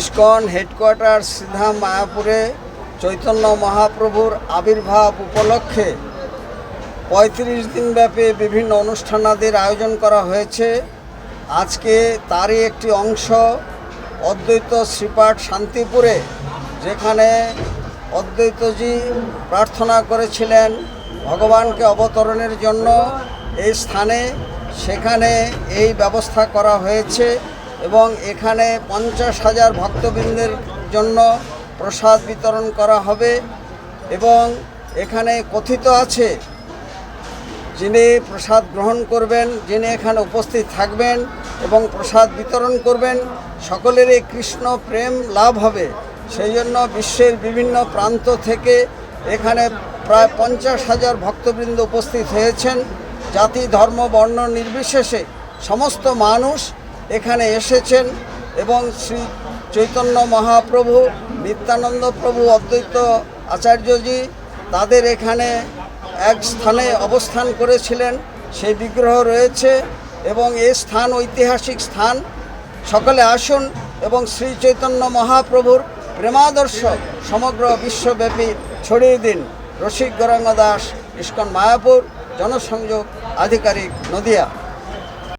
ISKCON headquarter সিধা মায়াপুরে চৈতন্য মহাপ্রভুর আবির্ভাব উপলক্ষে পঁয়ত্রিশ দিনব্যাপী বিভিন্ন অনুষ্ঠানাদির আয়োজন করা হয়েছে। আজকে তারই একটি অংশ অদ্বৈত শ্রীপাঠ শান্তিপুরে, যেখানে অদ্বৈতজি প্রার্থনা করেছিলেন ভগবানকে অবতরণের জন্য। এই স্থানে, সেখানে এই ব্যবস্থা করা হয়েছে। এবং এখানে পঞ্চাশ হাজার ভক্তবৃন্দের জন্য প্রসাদ বিতরণ করা হবে এবং এখানে কথিত আছে, যিনি প্রসাদ গ্রহণ করবেন, যিনি এখানে উপস্থিত থাকবেন এবং প্রসাদ বিতরণ করবেন, সকলেরই কৃষ্ণ প্রেম লাভ হবে। সেই জন্য বিশ্বের বিভিন্ন প্রান্ত থেকে এখানে প্রায় পঞ্চাশ হাজার ভক্তবৃন্দ উপস্থিত হয়েছেন। জাতি, ধর্ম, বর্ণ নির্বিশেষে সমস্ত মানুষ এখানে এসেছেন এবং শ্রী চৈতন্য মহাপ্রভু, নিত্যানন্দ প্রভু অদ্বৈত আচার্যজি তাদের এখানে এক স্থানে অবস্থান করেছিলেন। সেই বিগ্রহ রয়েছে এবং এ স্থান ঐতিহাসিক স্থান। সকলে আসুন এবং শ্রী চৈতন্য মহাপ্রভুর প্রেমাদর্শ সমগ্র বিশ্বব্যাপী ছড়িয়ে দিন। রসিক গৌরাঙ্গ দাস ইস্কন মায়াপুর, জনসংযোগ আধিকারিক নদিয়া।